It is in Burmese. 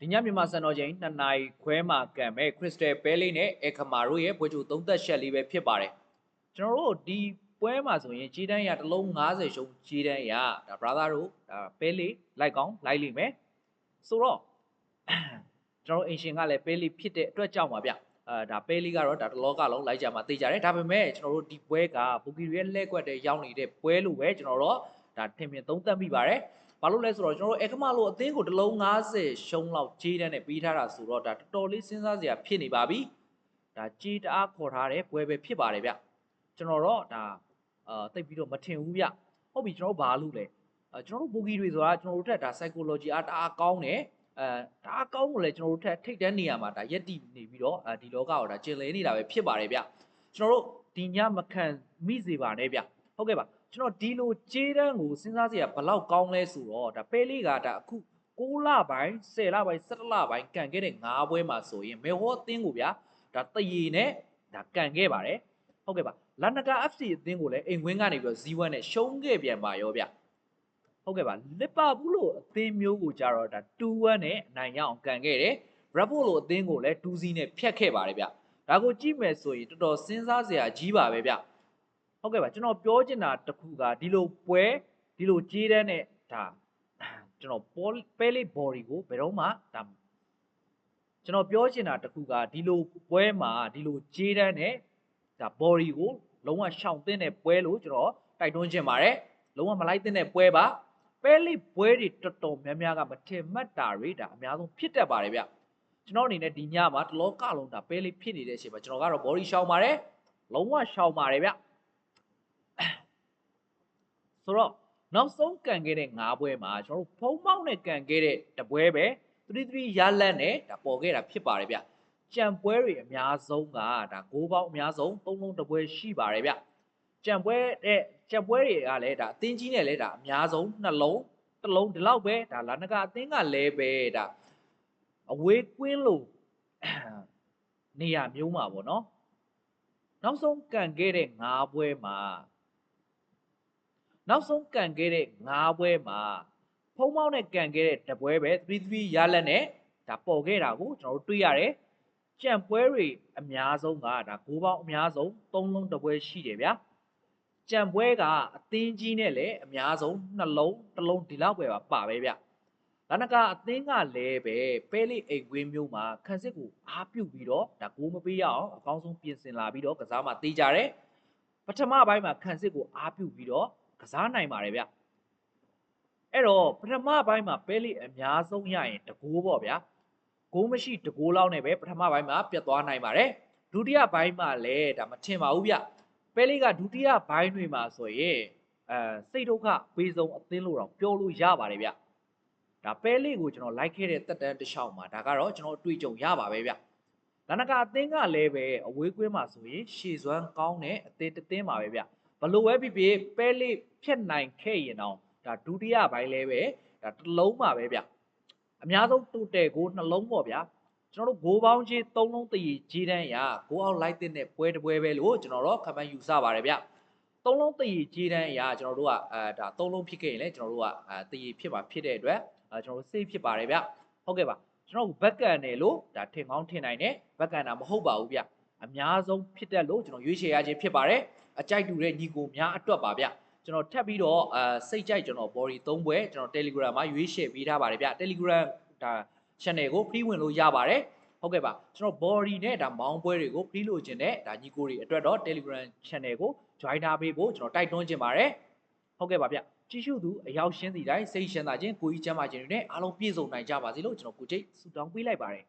ဒီညမြန်မာစံတော်ချိန်2နာရီခွဲမှာကံမဲ့ခရစ်စတယ်ပဲလေးနဲ့အခမာတို့ရဲ့ပွဲကြိုသုံးသက်ရှက်လေးပဲဖြစ်ပါတယ်ကျွန်တော်တို့ဒီပွဲမှာဆိုရင်ကြီးတန်းရတစ်လုံး90ရှုံးကြီးတန်းရဒါ brother တို့ဒါပဲလေးလိုက်ကောင်းလိုက်လိမ့်မယ်ဆိုတော့ကျွန်တော်တို့အင်ရှင်ကလည်းပဲလေးဖြစ်တဲ့အတွက်ကြောင့်ပါဗျအဲဒါပဲလေးကတော့ဒါတလောကလုံးလိုက်ကြမှာသိကြတယ်ဒါပေမဲ့ကျွန်တော်တို့ဒီပွဲကဘူဂီရဲ့လက်ကွက်တဲ့ရောက်နေတဲ့ပွဲလို့ပဲကျွန်တော်တို့ဒါထင်မြင်သုံးသပ်မိပါတယ် ဘာလို့လဲဆိုတော့ကျွန်တော်တို့အခမလို့အသင်းကိုတစ်လုံး90ရှုံးလောက်ကြီးတန်းနဲ့ပြီးထားတာဆိုတော့ဒါတော်တော်လေးစဉ်းစားစရာဖြစ်နေပါပြီဒါကြီးတအားခေါ်ထားတဲ့ပွဲပဲဖြစ်ပါတယ်ဗျကျွန်တော်တော့ဒါအာတိတ်ပြီးတော့မထင်ဘူးဗျဟုတ်ပြီကျွန်တော်တို့ဘာလို့လဲအဲကျွန်တော်တို့ဘူဂီတွေဆိုတာကျွန်တော်တို့ထက်ဒါ psychology အားတအားကောင်းတယ်အဲတအားကောင်းလို့လဲကျွန်တော်တို့ထက်ထိတ်တန်းနေရမှာဒါရက်တီနေပြီးတော့အဲဒီလောကကိုဒါကျင်လည်နေတာပဲဖြစ်ပါတယ်ဗျကျွန်တော်တို့ဒီညမခံမိစေပါနဲ့ဗျဟုတ်ကဲ့ပါ ကျွန်တော်ဒီလိုကြေးတန်းကိုစဉ်းစားစရာဘလောက်ကောင်းလဲဆိုတော့ဒါပဲလေးကဒါအခု6လပိုင်း10လပိုင်း17လပိုင်းကန်ခဲ့တဲ့9ပွဲမှာဆိုရင်မေဟောအသင်းကိုဗျာဒါတရေနဲ့ဒါကန်ခဲ့ပါတယ်ဟုတ်ကဲ့ပါလန်နကာ FC အသင်းကိုလည်းအိမ်ဝင်းကနေပြီးတော့ဇီဝန်နဲ့ရှုံးခဲ့ပြန်ပါရောဗျဟုတ်ကဲ့ပါလစ်ပါဘူးလို့အသင်းမျိုးကိုကြတော့ဒါ2-1နဲ့အနိုင်ရအောင်ကန်ခဲ့တယ်ရပ်ဖို့လို့အသင်းကိုလည်း2-0နဲ့ဖျက်ခဲ့ပါတယ်ဗျဒါကိုကြည့်မယ်ဆိုရင်တော်တော်စဉ်းစားစရာကြီးပါပဲဗျ ဟုတ်ကဲ့ပါကျွန်တော်ပြောချင်တာတစ်ခုကဒီလိုပွဲဒီလိုကြေးတန်းနဲ့ဒါကျွန်တော်ပေါ်ပဲလေး body ကိုဘယ်တော့မှဒါကျွန်တော်ပြောချင်တာတစ်ခုကဒီလိုပွဲမှာဒီလိုကြေးတန်းနဲ့ဒါ body ကိုလုံးဝရှောင်သင့်တဲ့ပွဲလို့ကျွန်တော်တိုက်တွန်းချင်ပါတယ်လုံးဝမလိုက်သင့်တဲ့ပွဲပါပဲလေးပွဲတွေတော်တော်များများကမထင်မှတ်တာတွေဒါအများဆုံးဖြစ်တတ်ပါတယ်ဗျကျွန်တော်အနေနဲ့ဒီညမှာတလောကလုံးဒါပဲလေးဖြစ်နေတဲ့အချိန်မှာကျွန်တော်ကတော့ body ရှောင်ပါတယ်လုံးဝရှောင်ပါတယ်ဗျ ဆိုတော့နောက်ဆုံးကန်ခဲ့တဲ့၅ပွဲမှာကျွန်တော်တို့ဖုံးပေါက်နဲ့ကန်ခဲ့တဲ့တပွဲပဲ3-3ရလက်နဲ့ဒါပေါ်ခဲ့တာဖြစ်ပါတယ်ဗျကြံပွဲတွေအများဆုံးကဒါဂိုးပေါက်အများဆုံး၃လုံးတပွဲရှိပါတယ်ဗျကြံပွဲတဲ့ကြံပွဲတွေကလည်းဒါအသင်းကြီးနဲ့လည်းဒါအများဆုံးနှလုံးတစ်လုံးဒီလောက်ပဲဒါလာနကအသင်းကလည်းပဲဒါအဝေးကွင်းလို့နေရာမျိုးမှာပေါ့နော်နောက်ဆုံးကန်ခဲ့တဲ့၅ပွဲမှာ နောက်ဆုံးကန်ခဲ့တဲ့၅ပွဲမှာဖုံးမောင်းနဲ့ကန်ခဲ့တဲ့တပွဲပဲ3-3ရလက်နဲ့ဒါပေါ်ခဲ့တာကိုကျွန်တော်တို့တွေ့ရတယ်ကြံပွဲတွေအများဆုံးကဒါဂိုးပေါင်းအများဆုံး၃လုံးတပွဲရှိတယ်ဗျာကြံပွဲကအသင်းကြီးနဲ့လည်းအများဆုံးနှလုံးတစ်လုံးဒီလောက်ပဲပါပါပဲဗျဒါနကအသင်းကလည်းပဲပဲလေးအိမ်ကွင်းမျိုးမှာခန်းစစ်ကိုအားပြုတ်ပြီးတော့ဒါဂိုးမပေးရအောင်အကောင်းဆုံးပြင်ဆင်လာပြီးတော့ကစားမှတေးကြတယ်ပထမပိုင်းမှာခန်းစစ်ကိုအားပြုတ်ပြီးတော့ ကစားနိုင်ပါတယ်ဗျအဲ့တော့ပထမပိုင်းမှာပဲလေးအများဆုံးရရင်တကိုးပေါ့ဗျာဂိုးမရှိတကိုးလောက်နဲ့ပဲပထမပိုင်းမှာပြတ်သွားနိုင်ပါတယ်ဒုတိယပိုင်းမှာလည်းဒါမထင်ပါဘူးဗျပဲလေးကဒုတိယပိုင်းတွေမှာဆိုရင်အဲစိတ်ဒုက္ခပေးဆုံးအသင်းလို့တော့ပြောလို့ရပါတယ်ဗျဒါပဲလေးကိုကျွန်တော်လိုက်ခဲ့တဲ့တက်တန်းတစ်လျှောက်မှာဒါကတော့ကျွန်တော်အတွေ့အကြုံရပါပဲဗျလနကအသင်းကလည်းပဲအဝေးကွင်းမှာဆိုရင်ရှေစွမ်းကောင်းတဲ့အသင်းတစ်သင်းပါပဲဗျ ဘလို့ပဲဖြစ်ဖြစ်ပဲလေးဖြတ်နိုင်ခဲ့ရင်တော့ဒါဒုတိယပိုင်းလဲပဲဒါတစ်လုံးပါပဲဗျအများဆုံးတူတယ်ကိုနှလုံးပေါ့ဗျာကျွန်တော်တို့ဂိုးပေါင်းကြီး၃လုံးတည်ကြီးတန်းရာဂိုးအောက်လိုက်တဲ့ပွဲတစ်ပွဲပဲလို့ကျွန်တော်တို့ခမန်းယူဆပါတယ်ဗျသုံးလုံးတည်ကြီးတန်းရာကျွန်တော်တို့ကအဲဒါသုံးလုံးဖြစ်ခဲ့ရင်လည်းကျွန်တော်တို့ကအဲတည်ဖြစ်မှာဖြစ်တဲ့အတွက်အဲကျွန်တော်တို့စေးဖြစ်ပါတယ်ဗျဟုတ်ကဲ့ပါကျွန်တော်ဘက်ကန်တယ်လို့ဒါထင်ကောင်းထင်နိုင်တယ်ဘက်ကန်တာမဟုတ်ပါဘူးဗျအများဆုံးဖြစ်တဲ့လို့ကျွန်တော်ရွေးချယ်ရခြင်းဖြစ်ပါတယ် အကြိုက်တူတဲ့ညီကိုများအတွက်ပါဗျကျွန်တော်ထပ်ပြီးတော့အဲစိတ်ကြိုက်ကျွန်တော် body 3ပွဲကျွန်တော် Telegram မှာရွေးချယ်ပေးထားပါတယ်ဗျ Telegram ဒါ channel ကို free ဝင်လို့ရပါတယ်ဟုတ်ကဲ့ပါကျွန်တော် body နဲ့ဒါမောင်းပွဲတွေကို free လို့ခြင်းနဲ့ဒါညီကိုတွေအတွက်တော့ Telegram channel ကို join ထားပေးဖို့ကျွန်တော်တိုက်တွန်းခြင်းပါတယ်ဟုတ်ကဲ့ပါဗျကြည့်ရှုသူအရောက်ရှင်းစီတိုင်းစိတ်ရှင်းသာခြင်းကိုကြီးချမ်းသာခြင်းတွေနဲ့အားလုံးပြည့်စုံနိုင်ကြပါစေလို့ကျွန်တော်ကိုချိတ်ဆုတောင်းပေးလိုက်ပါတယ်